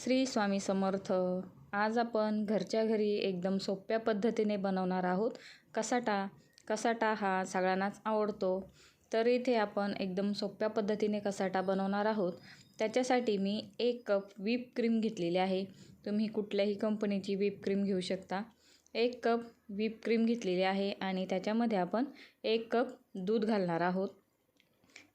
श्री स्वामी समर्थ आज आपण घरच्या घरी एकदम सोप्या पद्धतीने बनवणार आहोत. कसाटा कसाटा हा सगळ्यांनाच आवडतो. तर इथे आपण एकदम सोप्या पद्धतीने कसाटा बनवणार आहोत. त्याच्यासाठी मी एक कप व्हीप क्रीम घेतलेली आहे. तुम्ही कुठल्याही कंपनीची व्हीप क्रीम घेऊ शकता. एक कप व्हीप क्रीम घेतलेली आहे आणि त्याच्यामध्ये आपण एक कप दूध घालणार आहोत.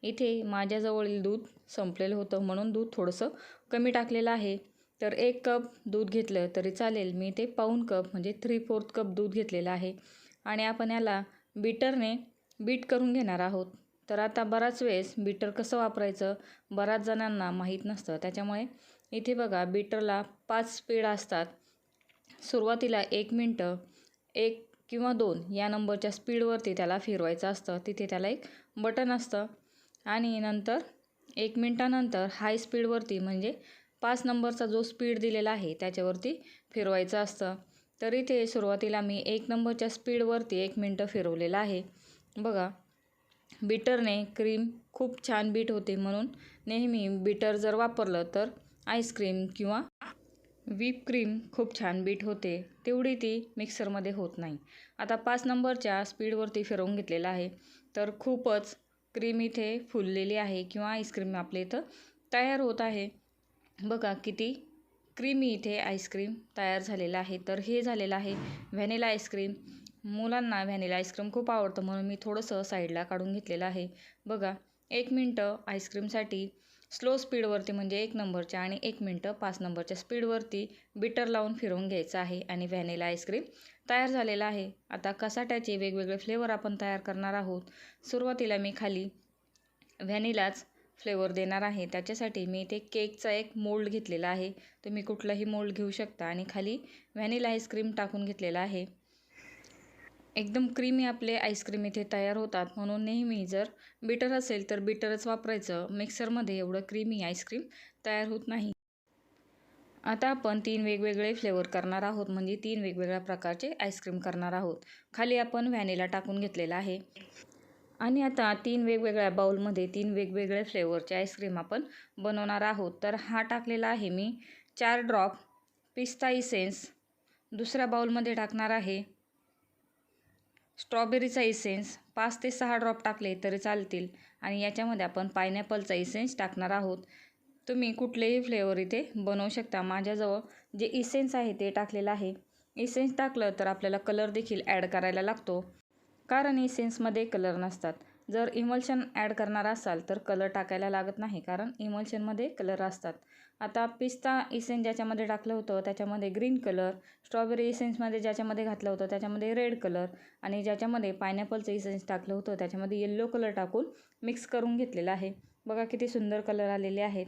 इथे माझ्याजवळील दूध संपलेलं होतं म्हणून दूध थोडंसं कमी टाकलेलं आहे. तर एक कप दूध घेतलं तरी चालेल. मी ते पाऊन कप म्हणजे थ्री फोर्थ कप दूध घेतलेलं आहे. आणि आपण याला बीटरने बीट करून घेणार आहोत. तर आता बराच वेळेस बीटर कसं वापरायचं बऱ्याच जणांना माहीत नसतं. त्याच्यामुळे इथे बघा बीटरला पाच स्पीड असतात. सुरुवातीला एक मिनटं एक किंवा दोन या नंबरच्या स्पीडवरती त्याला फिरवायचं असतं. तिथे त्याला एक बटन असतं. आणि नंतर एक मिनटानंतर हाय स्पीडवरती म्हणजे पाच नंबरचा जो स्पीड दिलेला आहे त्याच्यावरती फिरवायचं असतं. तर इथे सुरुवातीला मी एक नंबरच्या स्पीडवरती एक मिनटं फिरवलेलं आहे. बघा बीटरने क्रीम खूप छान बीट होते म्हणून नेहमी बीटर जर वापरलं तर आईस्क्रीम किंवा व्हीप क्रीम खूप छान बीट होते. तेवढी ती मिक्सरमध्ये होत नाही. आता पाच नंबरच्या स्पीडवरती फिरवून घेतलेलं आहे. तर खूपच क्रीम इथे फुललेली आहे किंवा आईस्क्रीम आपल्या इथं तयार होत आहे. बघा किती क्रीमी इथे आईस्क्रीम तयार झालेलं आहे. तर हे झालेलं आहे व्हॅनिला आईस्क्रीम मुलांना व्हॅनिला आईस्क्रीम खूप आवडतं म्हणून मी थोडंसं साईडला काढून घेतलेलं आहे. बघा एक मिनटं आईस्क्रीमसाठी स्लो स्पीडवरती म्हणजे एक नंबरच्या आणि एक मिनटं पाच नंबरच्या स्पीडवरती बिटर लावून फिरवून घ्यायचं आहे आणि व्हॅनिला आईस्क्रीम तयार झालेला आहे. आता कसाट्याचे वेगवेगळे फ्लेवर आपण तयार करणार आहोत. सुरुवातीला मी खाली व्हॅनिलाच फ्लेवर देणार आहे. त्याच्यासाठी मी इथे केकचा एक मोल्ड घेतलेला आहे. तुम्ही कुठलाही मोल्ड घेऊ शकता आणि खाली व्हॅनिला आईस्क्रीम टाकून घेतलेला आहे. एकदम क्रीमी आपले आईस्क्रीम इथे तयार होतात. म्हणून नेहमी जर बिटर असेल तर बिटरच वापरायचं. मिक्सरमध्ये एवढं क्रीमी आईस्क्रीम तयार होत नाही. आता आपण तीन वेगवेगळे फ्लेवर करणार आहोत. म्हणजे तीन वेगवेगळ्या प्रकारचे आईस्क्रीम करणार आहोत. खाली आपण व्हॅनिला टाकून घेतलेला आहे. आणि आता तीन वेगवेगळ्या बाऊलमध्ये तीन वेगवेगळ्या फ्लेवरचे आईस्क्रीम आपण बनवणार आहोत. तर हा टाकलेला आहे मी चार ड्रॉप पिस्ता इसेन्स दुसऱ्या बाऊलमध्ये टाकणार आहे स्ट्रॉबेरीचा इसेन्स पाच ते सहा ड्रॉप टाकले तरी चालतील आणि याच्यामध्ये आपण पायनॅपलचा इसेन्स टाकणार आहोत. तुम्ही कुठलेही फ्लेवर इथे बनवू शकता. माझ्याजवळ जे इसेन्स आहे ते टाकलेलं आहे. इसेन्स टाकलं तर आपल्याला कलर देखील ॲड करायला लागतो. कारण इसेन्समध्ये कलर नसतात. जर इमल्शन ॲड करणार असाल तर कलर टाकायला लागत नाही कारण इमल्शनमध्ये कलर असतात. आता पिस्ता इसेन्स ज्याच्यामध्ये टाकलं होतं त्याच्यामध्ये ग्रीन कलर स्ट्रॉबेरी इसेन्समध्ये ज्याच्यामध्ये घातलं होतं त्याच्यामध्ये रेड कलर आणि ज्याच्यामध्ये पायनॅपलचं इसेन्स टाकलं होतं त्याच्यामध्ये येल्लो कलर टाकून मिक्स करून घेतलेलं आहे. बघा किती सुंदर कलर आलेले आहेत.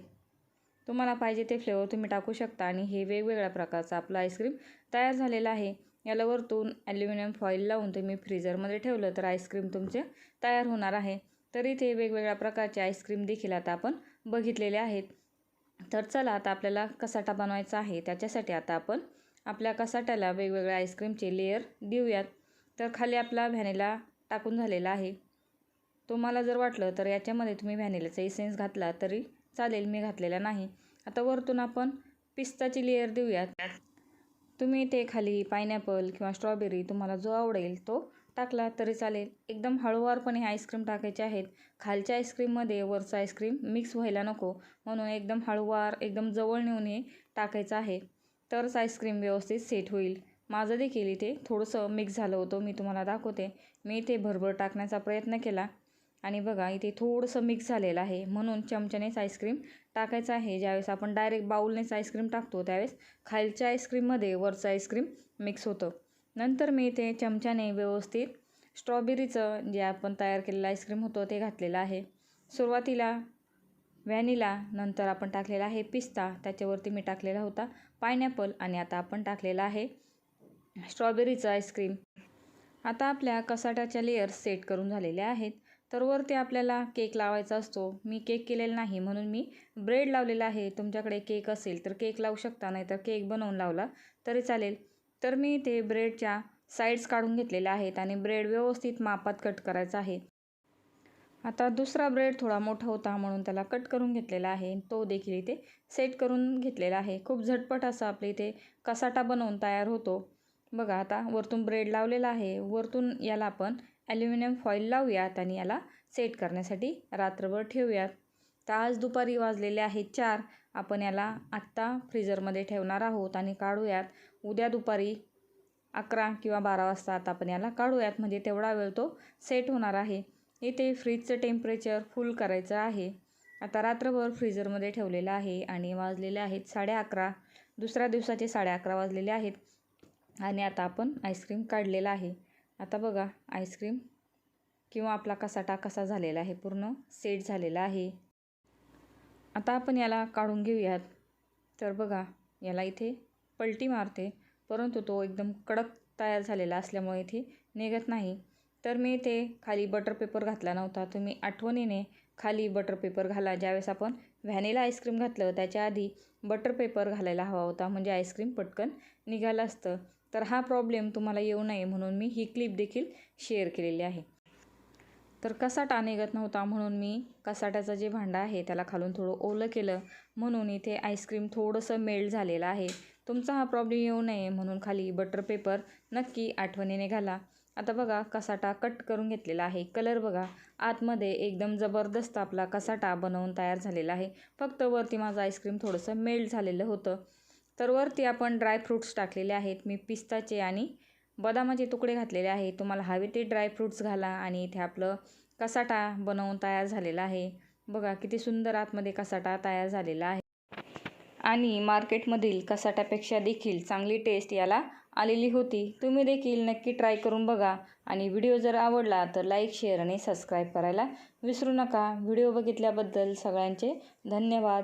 तुम्हाला पाहिजे ते फ्लेवर तुम्ही टाकू शकता आणि हे वेगवेगळ्या प्रकारचं आपलं आईस्क्रीम तयार झालेलं आहे. याला वरतून ॲल्युमिनियम फॉईल लावून तुम्ही फ्रीजरमध्ये ठेवलं तर आईस्क्रीम तुमचे तयार होणार आहे. तर इथे वेगवेगळ्या प्रकारचे आईस्क्रीम देखील आता आपण बघितलेले आहेत. तर चला आता आपल्याला कसाटा बनवायचा आहे त्याच्यासाठी आता आपण आपल्या कसाट्याला वेगवेगळ्या आईस्क्रीमचे लेयर देऊयात. तर खाली आपला व्हॅनिला टाकून झालेला आहे. तुम्हाला जर वाटलं तर याच्यामध्ये तुम्ही व्हॅनिलाचा इसेन्स घातला तरी चालेल मी घातलेला नाही. आता वरतून आपण पिस्ताची लेयर देऊयात. तुम्ही ते खाली पायनॅपल किंवा स्ट्रॉबेरी तुम्हाला जो आवडेल तो टाकला तरी चालेल. एकदम हळूवारपणे आईस्क्रीम टाकायचे आहेत. खालच्या आईस्क्रीममध्ये वरचं आईस्क्रीम मिक्स व्हायला नको. म्हणून एकदम हळूवार एकदम जवळ नेऊन हे टाकायचं आहे. तरच आईस्क्रीम व्यवस्थित सेट होईल. माझं देखील इथे थोडंसं मिक्स झालं होतं. मी तुम्हाला दाखवते. मी इथे भरभर टाकण्याचा प्रयत्न केला. आणि बघा इथे थोडंसं मिक्स झालेलं आहे. म्हणून चमच्यानेच आईस्क्रीम टाकायचं आहे. ज्यावेळेस आपण डायरेक्ट बाऊलनेच आईस्क्रीम टाकतो त्यावेळेस खालच्या आईस्क्रीममध्ये वरचं आईस्क्रीम मिक्स होतं. नंतर मी ते चमच्याने व्यवस्थित स्ट्रॉबेरीचं जे आपण तयार केलेलं आईस्क्रीम होतं ते घातलेलं आहे. सुरुवातीला व्हॅनिला नंतर आपण टाकलेला आहे पिस्ता त्याच्यावरती मी टाकलेला होता पायनॅपल आणि आता आपण टाकलेला आहे स्ट्रॉबेरीचं आईस्क्रीम आता आपल्या कसाट्याच्या लेअर्स सेट करून झालेल्या आहेत. तर वरती आपल्याला केक लावायचा असतो. मी केक केलेला नाही म्हणून मी ब्रेड लावलेला आहे. तुमच्याकडे केक असेल तर केक लावू शकता नाही तर केक बनवून लावला तरी चालेल. तर मी ते ब्रेडच्या साईड्स काढून घेतलेल्या आहेत आणि ब्रेड व्यवस्थित मापात कट करायचा आहे. आता दुसरा ब्रेड थोडा मोठा होता म्हणून त्याला कट करून घेतलेला आहे. तो देखील इथे सेट करून घेतलेला आहे. खूप झटपट असा आपल्या इथे कसाटा बनवून तयार होतो. बघा आता वरतून ब्रेड लावलेला आहे. वरतून याला आपण ॲल्युमिनियम फॉईल लावूयात आणि याला सेट करण्यासाठी रात्रभर ठेवूयात. तर आज दुपारी वाजलेले आहेत चार. आपण याला आत्ता फ्रीजरमध्ये ठेवणार आहोत आणि काढूयात. उद्या दुपारी अकरा किंवा बारा वाजता आता आपण याला काढूयात. म्हणजे तेवढा वेळ तो सेट होणार आहे. इथे फ्रीजचं टेम्परेचर फुल करायचं आहे. आता रात्रभर फ्रीजरमध्ये ठेवलेलं आहे आणि वाजलेले आहेत साडे अकरा. दुसऱ्या दिवसाचे साडे अकरा वाजलेले आहेत. आणि आता आपण आईस्क्रीम काढलेला आहे. आता बघा आईस्क्रीम किंवा आपला कसाटा कसा झालेला आहे पूर्ण सेट झालेला आहे. आता आपण याला काढून घेऊयात. तर बघा याला इथे पलटी मारते परंतु तो एकदम कडक तयार झालेला असल्यामुळे इथे निघत नाही. तर मी इथे खाली बटर पेपर घातला नव्हता. तुम्ही आठवणीने खाली बटर पेपर घाला. ज्यावेळेस आपण व्हॅनिला आईस्क्रीम घातलं त्याच्या आधी बटर पेपर घालायला हवा होता. म्हणजे आईस्क्रीम पटकन निघालं असतं. तर हा प्रॉब्लेम तुम्हाला येऊ नये म्हणून मी ही क्लिप देखील शेअर केलेली आहे. तर कसाटा निघत नव्हता म्हणून मी कसाट्याचं जे भांडं आहे त्याला खालून थोडं ओलं केलं. म्हणून इथे आईस्क्रीम थोडंसं मेल्ट झालेलं आहे. तुमचा हा प्रॉब्लेम येऊ नये म्हणून खाली बटर पेपर नक्की आठवणीने घाला. आता बघा कसाटा कट करून घेतलेला आहे. कलर बघा. आतमध्ये एकदम जबरदस्त आपला कसाटा बनवून तयार झालेला आहे. फक्त वरती माझं आईस्क्रीम थोडंसं मेल्ट झालेलं होतं. तर वरती आपण ड्रायफ्रूट्स टाकलेले आहेत. मी पिस्ताचे आणि बदामाचे तुकडे घातलेले आहे. तुम्हाला हवे ते ड्रायफ्रूट्स घाला आणि इथे आपलं कसाटा बनवून तयार झालेला आहे. बघा किती सुंदर आतमध्ये कसाटा तयार झालेला आहे. आणि मार्केटमधील कसाट्यापेक्षा देखील चांगली टेस्ट याला आलेली होती. तुम्ही देखील नक्की ट्राय करून बघा. आणि व्हिडिओ जर आवडला तर लाईक शेअर आणि सबस्क्राईब करायला विसरू नका. व्हिडिओ बघितल्याबद्दल सगळ्यांचे धन्यवाद.